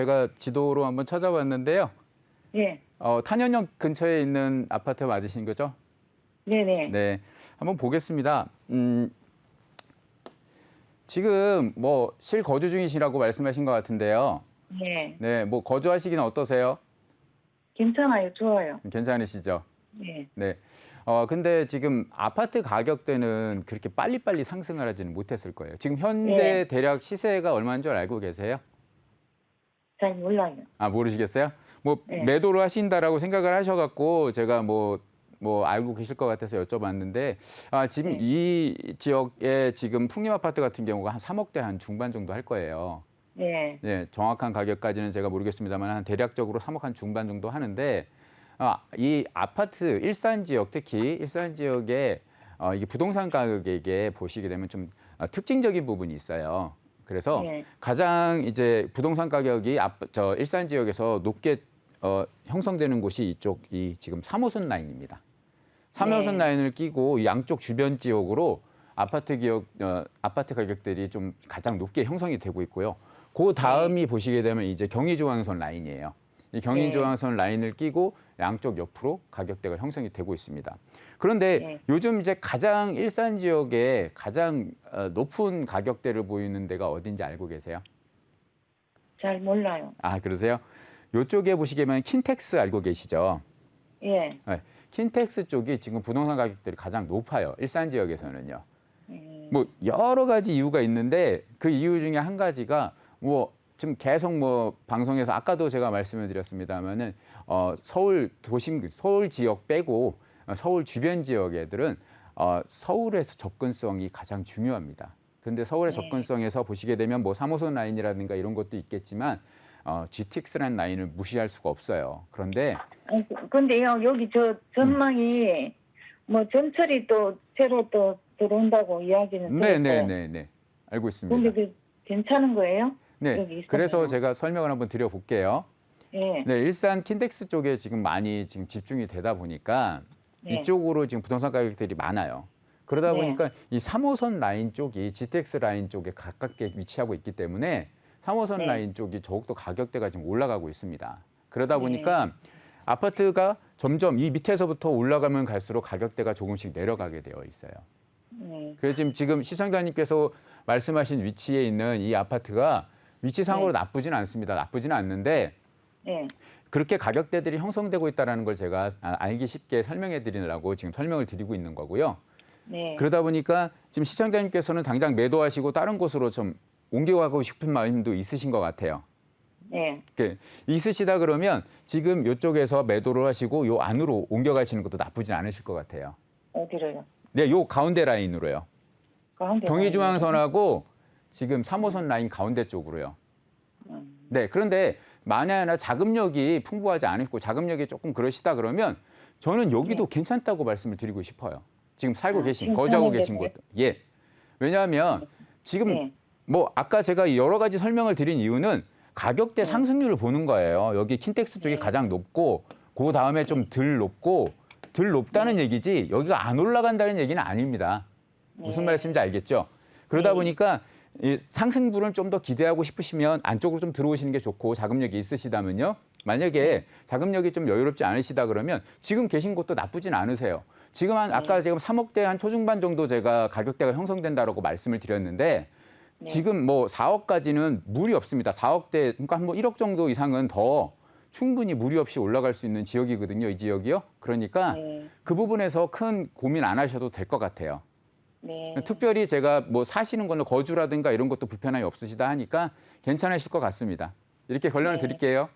제가 지도로 한번 찾아봤는데요. 예. 어, 탄현역 근처에 있는 아파트 맞으신 거죠? 네네. 네. 한번 보겠습니다. 음, 지금 뭐 실거주 중이시라고 말씀하신 것 같은데요. 예. 네, 뭐 거주하시기는 어떠세요? 괜찮아요. 좋아요. 괜찮으시죠? 예. 네. 어, 근데 지금 아파트 가격대는 그렇게 빨리빨리 상승을 하지는 못했을 거예요. 지금 현재 네. 대략 시세가 얼마인 줄 알고 계세요? 잘 몰라요. 아, 모르시겠어요? 뭐 네. 매도를 하신다라고 생각을 하셔갖고 제가 뭐, 뭐 알고 계실 것 같아서 여쭤봤는데 아, 지금 네. 이 지역에 지금 풍림 아파트 같은 경우가 한 3억대 한 중반 정도 할 거예요. 예. 네, 정확한 가격까지는 제가 모르겠습니다만 한 대략적으로 3억 한 중반 정도 하는데 아, 이 아파트 일산 지역 특히 일산 지역에 어, 이게 부동산 가격에 보시게 되면 좀 어, 특징적인 부분이 있어요. 그래서 예. 가장 이제 부동산 가격이 앞, 저 일산 지역에서 높게 어, 형성되는 곳이 이쪽 이 지금 3호선 라인입니다. 3호선 네. 라인을 끼고 이 양쪽 주변 지역으로 아파트 기업 어, 아파트 가격들이 좀 가장 높게 형성이 되고 있고요. 그 다음이 보시게 되면 이제 경의중앙선 라인이에요. 이 경의중앙선 라인을 끼고 양쪽 옆으로 가격대가 형성이 되고 있습니다. 그런데 네. 요즘 이제 가장 일산 지역에 가장 어, 높은 가격대를 보이는 데가 어딘지 알고 계세요? 잘 몰라요. 아 그러세요? 요쪽에 보시게 되면 킨텍스 알고 계시죠? 예. 네. 킨텍스 쪽이 지금 부동산 가격들이 가장 높아요. 일산 지역에서는요. 음, 뭐 여러 가지 이유가 있는데 그 이유 중에 한 가지가 뭐 지금 계속 뭐 방송에서 아까도 제가 말씀을 드렸습니다만은 어 서울 도심 서울 지역 빼고 어, 서울 주변 지역 애들은 어 서울에서 접근성이 가장 중요합니다. 근데 서울의 네. 접근성에서 보시게 되면 뭐 3호선 라인이라든가 이런 것도 있겠지만 어 GTX라는 라인을 무시할 수가 없어요. 그런데 그- 근데요 여기 저 전망이 뭐 전철이 또 새로 또 들어온다고 이야기는 네, 네. 네, 네. 알고 있습니다. 근데 그 괜찮은 거예요? 네. 그래서 제가 설명을 한번 드려볼게요. 예. 네, 일산 킨텍스 쪽에 지금 많이 지금 집중이 되다 보니까 네. 이쪽으로 지금 부동산 가격들이 많아요. 그러다 네. 보니까 이 3호선 라인 쪽이 GTX 라인 쪽에 가깝게 위치하고 있기 때문에 3호선 네. 라인 쪽이 더욱더 가격대가 지금 올라가고 있습니다. 그러다 네. 보니까 아파트가 점점 이 밑에서부터 올라가면 갈수록 가격대가 조금씩 내려가게 되어 있어요. 네. 그래서 지금 지금 시청자님께서 말씀하신 위치에 있는 이 아파트가 위치상으로 네. 나쁘진 않습니다. 나쁘지는 않는데 예. 그렇게 가격대들이 형성되고 있다는 걸 제가 아, 알기 쉽게 설명해 드리느라고 지금 설명을 드리고 있는 거고요. 네. 그러다 보니까 지금 시청자님께서는 당장 매도하시고 다른 곳으로 좀 옮겨가고 싶은 마음도 있으신 것 같아요. 네. 그 있으시다 그러면 지금 이쪽에서 매도를 하시고 요 안으로 옮겨가시는 것도 나쁘진 않으실 것 같아요. 어디로요? 네, 요 가운데 라인으로요. 가운데 경의중앙선하고 지금 3호선 라인 가운데 쪽으로요. 음. 네, 그런데 만약에 자금력이 풍부하지 않으시고 자금력이 조금 그러시다 그러면 저는 여기도 괜찮다고 말씀을 드리고 싶어요. 지금 살고 네. 아, 계신, 거주하고 계신? 곳. 예. 왜냐하면 지금 네. 뭐 아까 제가 여러 가지 설명을 드린 이유는 가격대 상승률을 보는 거예요. 여기 킨텍스 쪽이 네. 가장 높고 그 다음에 좀 덜 높고 덜 높다는 네. 얘기지 여기가 안 올라간다는 얘기는 아닙니다. 무슨 네. 말씀인지 알겠죠? 그러다 네. 보니까 이 상승분을 좀 더 기대하고 싶으시면 안쪽으로 좀 들어오시는 게 좋고 자금력이 있으시다면요. 만약에 자금력이 좀 여유롭지 않으시다 그러면 지금 계신 곳도 나쁘진 않으세요. 지금 한 아까 지금 3억대 한 초중반 정도 제가 가격대가 형성된다라고 말씀을 드렸는데 네. 지금 뭐 4억까지는 무리 없습니다. 4억대 그러니까 한 뭐 1억 정도 이상은 더 충분히 무리 없이 올라갈 수 있는 지역이거든요. 이 지역이요. 그러니까 네. 그 부분에서 큰 고민 안 하셔도 될 것 같아요. 네. 특별히 제가 뭐 사시는 거는 거주라든가 이런 것도 불편함이 없으시다 하니까 괜찮으실 것 같습니다. 이렇게 결론을 네. 드릴게요.